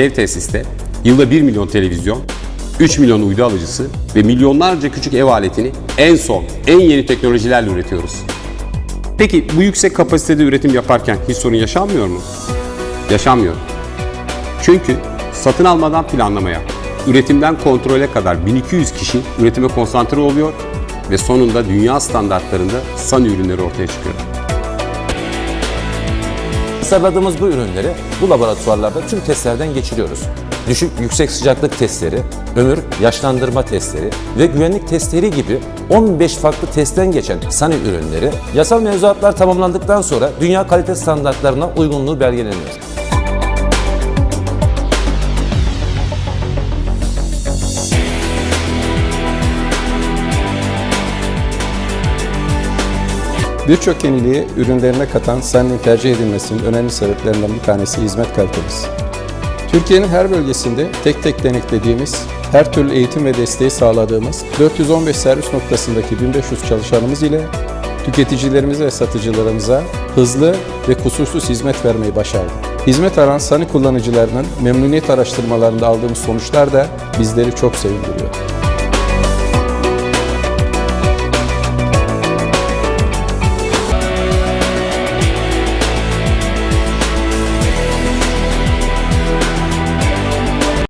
Ev tesiste yılda 1 milyon televizyon, 3 milyon uydu alıcısı ve milyonlarca küçük ev aletini en son, en yeni teknolojilerle üretiyoruz. Peki bu yüksek kapasitede üretim yaparken hiç sorun yaşanmıyor mu? Yaşanmıyor. Çünkü satın almadan planlamaya, üretimden kontrole kadar 1200 kişi üretime konsantre oluyor ve sonunda dünya standartlarında SAN ürünleri ortaya çıkıyor. Tasarladığımız bu ürünleri bu laboratuvarlarda tüm testlerden geçiriyoruz. Düşük yüksek sıcaklık testleri, ömür yaşlandırma testleri ve güvenlik testleri gibi 15 farklı testten geçen SANI ürünleri yasal mevzuatlar tamamlandıktan sonra dünya kalite standartlarına uygunluğu belgeleniyor. Birçok yeniliği ürünlerine katan Sunny'nin tercih edilmesinin önemli sebeplerinden bir tanesi hizmet kalitemiz. Türkiye'nin her bölgesinde tek tek denetlediğimiz, her türlü eğitim ve desteği sağladığımız 415 servis noktasındaki 1500 çalışanımız ile tüketicilerimize ve satıcılarımıza hızlı ve kusursuz hizmet vermeyi başardık. Hizmet alan Sunny kullanıcılarının memnuniyet araştırmalarında aldığımız sonuçlar da bizleri çok sevindiriyor.